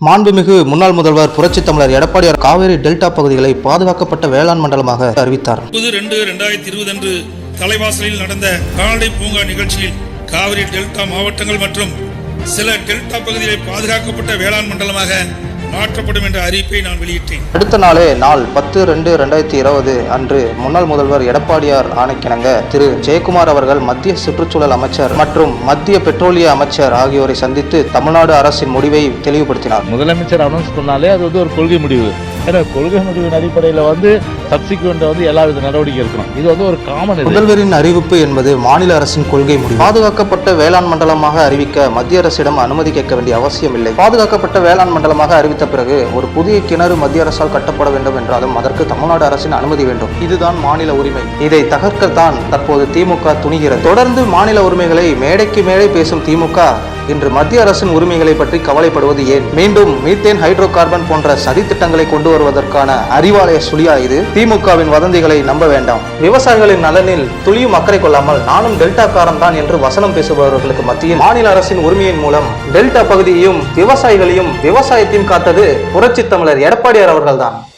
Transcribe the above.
மாண்புமிகு முன்னாள் முதல்வர் புரட்சி தமிழர் எடப்பாடியார் காவிரி டெல்டா பகுதிகளை பாதுகாக்கப்பட்ட வேளாண் மண்டலமாக அறிவித்தார். முப்பது ரெண்டு ரெண்டாயிரத்தி இருபது அன்று தலைவாசலில் நடந்த கால்நடை பூங்கா நிகழ்ச்சியில் காவிரி டெல்டா மாவட்டங்கள் மற்றும் சில டெல்டா பகுதிகளை பாதுகாக்கப்பட்ட வேளாண் மண்டலமாக மாற்றப்படும் என்ற அறிவிப்பை நான் வெளியிட்டேன். அடுத்த நாளே நாள் பத்து ரெண்டு ரெண்டாயிரத்தி இருபது அன்று முன்னாள் முதல்வர் எடப்பாடியார் ஆணைக்கிணங்க திரு. ஜெயக்குமார் அவர்கள் மத்திய சுற்றுச்சூழல் அமைச்சர் மற்றும் மத்திய பெட்ரோலிய அமைச்சர் ஆகியோரை சந்தித்து தமிழ்நாடு அரசின் முடிவை தெளிவுபடுத்தினார். முதலமைச்சர் அனௌன்ஸ் பண்ணாலே அது வந்து ஒரு கொள்கை முடிவு. ஏன்னா கொள்கை முடிவின் அடிப்படையில் வந்து சப்சிக்வெண்ட் வந்து எல்லா வித நடவடிக்கை இருக்கணும் இது வந்து ஒரு காமன் முதல்வரின் அறிவிப்பு என்பது மாநில அரசின் கொள்கை முடிவு. பாதுகாக்கப்பட்ட வேளாண் மண்டலமாக அறிவிக்க மத்திய அரசிடம் அனுமதி கேட்க வேண்டிய அவசியம் இல்லை. பாதுகாக்கப்பட்ட வேளாண் மண்டலமாக அறிவித்த பிறகு ஒரு புதிய கிணறு மத்திய அரசால் கட்டப்பட வேண்டும் என்றாலும் அதற்கு தமிழ்நாடு அரசின் அனுமதி வேண்டும். இதுதான் மாநில உரிமை. இதை தகர்க்கத்தான் தற்போது திமுக துணிகிறது. தொடர்ந்து மாநில உரிமைகளை மேடைக்கு மேடை பேசும் திமுக இன்று மத்திய அரசின் உரிமைகளை பற்றி கவலைப்படுவது ஏன்? மீண்டும் மீத்தேன் ஹைட்ரோ கார்பன் போன்ற சதி திட்டங்களை கொண்டு வருவதற்கான அறிவாலய சுழியா இது. திமுகவின் வதந்திகளை நம்ப வேண்டாம். விவசாயிகளின் நலனில் துளியும் அக்கறை கொள்ளாமல் நானும் டெல்டா காரன் தான் என்று வசனம் பேசுபவர்களுக்கு மத்தியில் மாநில அரசின் உரிமையின் மூலம் டெல்டா பகுதியையும் விவசாயிகளையும் விவசாயத்தையும் காத்தது புரட்சி தமிழர் எடப்பாடியார் அவர்கள்தான்.